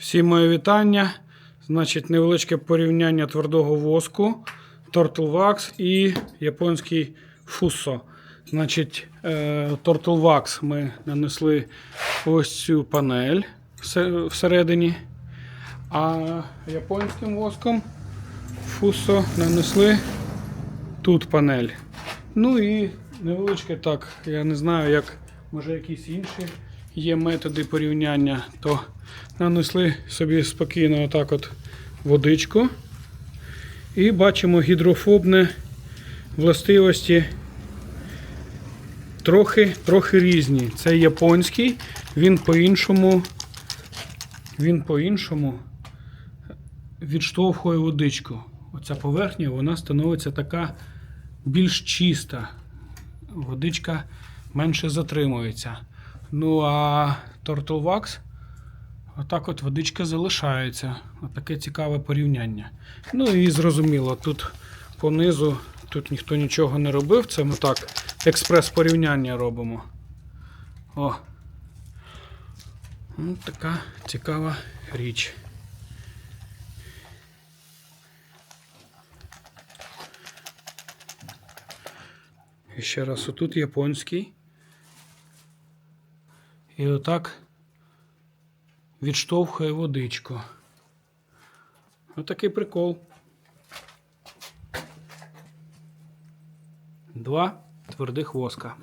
Всі мої вітання. Значить, невеличке порівняння твердого воску, Wax і японський Fuso. Значить, е, Wax ми нанесли ось цю панель всередині, а японським воском Fuso нанесли тут панель. Ну і невеличке так, я не знаю, як може якісь інші є методи порівняння, то нанесли собі спокійно отак от водичку. І бачимо гідрофобне властивості трохи, трохи різні. Це японський, він по-іншому, він по-іншому відштовхує водичку. Оця поверхня вона становиться така більш чиста. Водичка менше затримується. Ну а Turtle Wax, отак от водичка залишається. Отаке цікаве порівняння. Ну і зрозуміло, тут понизу тут ніхто нічого не робив. Це ми так експрес-порівняння робимо. О. Ну, така цікава річ. І ще раз, отут японський. І отак відштовхує водичку. Отакий прикол. Два твердих воска.